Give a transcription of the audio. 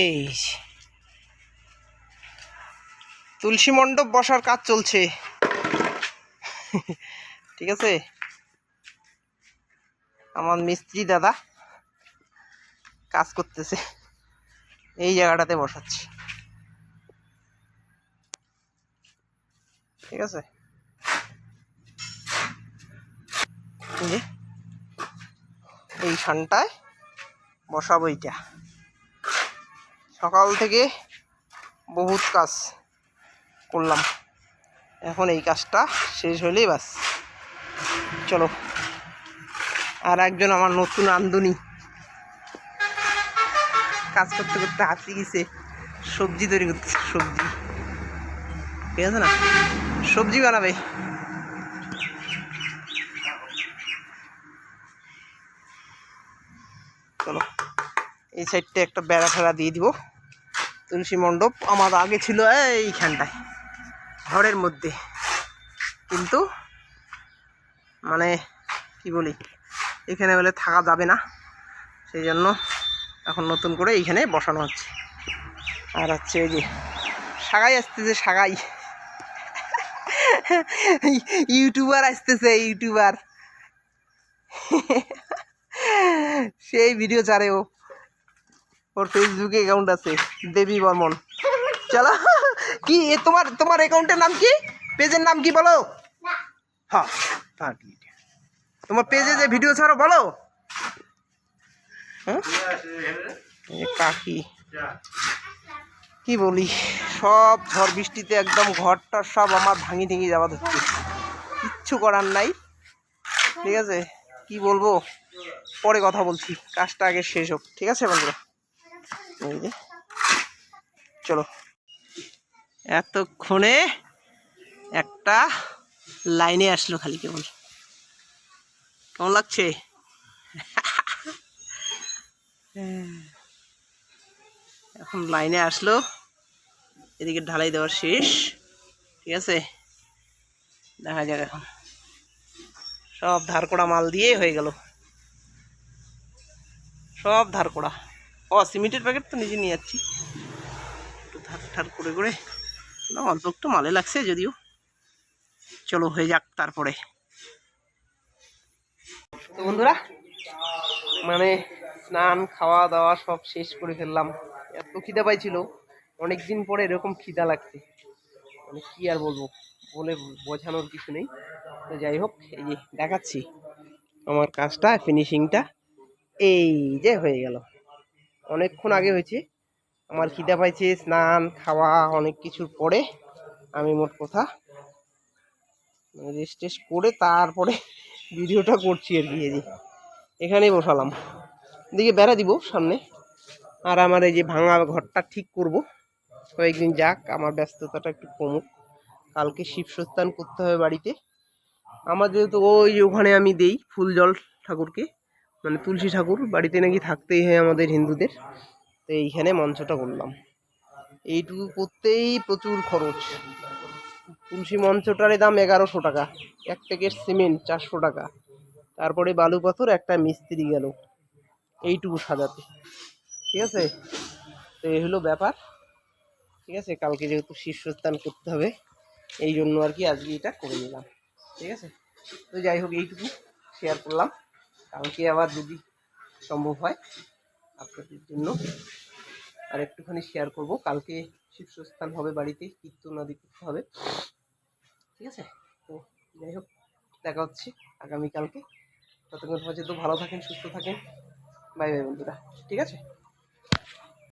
এই তুলসী মণ্ডপ বসার কাজ চলছে। ঠিক আছে? আমার মিস্ত্রি দাদা কাজ করতেছে। এই জায়গাটাতে বসাচ্ছি। ঠিক আছে? এই সানটায় বসাবো এইটা। সকাল থেকে বহুত কাজ করলাম। এখন এই কাজটা শেষ হলেই বাস। চলো। আর একজন আমার নতুন আমদনি কাজ করতে করতে হাঁপিয়ে গেছে সবজি তৈরি করতেছে সবজি। ঠিক আছে না? সবজি বানাবে। চলো। এই সাইডটা একটা বেড়া ফেড়া দিয়ে দিব। তুলসী মণ্ডপ আমার আগে ছিল এইখানটায়, ঘরের মধ্যে। কিন্তু মানে কি বলি, এখানে বলে থাকা যাবে না। সেই জন্য এখন নতুন করে এইখানে বসানো হচ্ছে। আর হচ্ছে ওই যে সাগাই আসতেছে, সাগাই। ইউটিউবার আসতেছে, ইউটিউবার। সেই ভিডিও ছাড়ে ও। ওর ফেসবুকে অ্যাকাউন্ট আছে দেবী বর্মন। চলো কি এ তোমার তোমার অ্যাকাউন্টের নাম কি? পেজের নাম কি বলো? হ্যাঁ তোমার পেজে যে ভিডিও ছাড়ো বলো। হ্যাঁ? কাকি। কি বলি সব ঝড় বৃষ্টিতে একদম ঘরটা সব আমার ভাঙি ঠেঙি যাওয়া ধরছে। কিচ্ছু করার নাই। ঠিক আছে? কি বলব? পরে কথা বলছি। কাজটা আগে শেষ হোক। ঠিক আছে বন্ধুরা? চলো। এতক্ষণে একটা লাইনে আসলো খালি কেবল। কেমন লাগছে? এখন লাইনে আসলো। এদিকে ঢালাই দেওয়া শেষ। ঠিক আছে? দেখা যাক এখন। সব ধার করা মাল দিয়ে হয়ে গেল। সব ধার করা। ও, সিমেন্টের প্যাকেট তো নিজে নিয়ে যাচ্ছি। একটু ধার ঠার করে করে না, অল্প একটু মালে লাগছে যদিও। চলো, হয়ে যাক তারপরে। তো বন্ধুরা মানে স্নান, খাওয়া দাওয়া সব শেষ করে ফেললাম। এত খিদা পাইছিল অনেক দিন পরে এরকম খিদা লাগছে। মানে কি আর বলব, বলে বোঝানোর কিছু নেই। তো যাই হোক, এই যে দেখাচ্ছি আমার কাজটা ফিনিশিংটা এই যে হয়ে গেল। অনেকক্ষণ আগে হয়েছে। আমার খিদা পাইছে, স্নান, খাওয়া, অনেক কিছুর পরে আমি মোট কথা রেস্ট টেস্ট করে তারপরে ভিডিওটা করছি আর কি, এই যে। এখানেই বসালাম। এদিকে বেড়া দিব সামনে। আর আমার এই যে ভাঙা ঘরটা ঠিক করব। কয়েকদিন যাক, আমার ব্যস্ততাটা একটু কমুক। কালকে শিব সস্থান করতে হবে বাড়িতে। আমার যেহেতু ওই ওখানে আমি দেই ফুল জল ঠাকুরকে মানে তুলসী ঠাকুর, বাড়িতে নাকি থাকতেই হয় আমাদের হিন্দুদের। তো এইখানে মঞ্চটা করলাম। এইটুকু করতেই প্রচুর খরচ। তুলসী মঞ্চটার দাম এগারোশো টাকা। এক প্যাকেট সিমেন্ট চারশো টাকা। তারপরে বালু পাথর, একটা মিস্ত্রি গেল এইটুকু সাজাতে। ঠিক আছে? তো এই হলো ব্যাপার। ঠিক আছে? কালকে যেহেতু শীর্ষস্থান করতে হবে, এই জন্য আর কি আজকে এটা করে নিলাম। ঠিক আছে? তো যাই হোক, এইটুকু শেয়ার করলাম। কালকে আবার যদি সম্ভব হয় আপনাদের জন্য আর একটুখানি শেয়ার করব। কালকে শীর্ষস্থান হবে বাড়িতে, কীর্তন আদি হবে। ঠিক আছে? তো যাই হোক, দেখা হচ্ছে আগামীকালকে। ততক্ষণ পর্যন্ত ভালো থাকেন, সুস্থ থাকেন। বাই বাই বন্ধুরা। ঠিক আছে?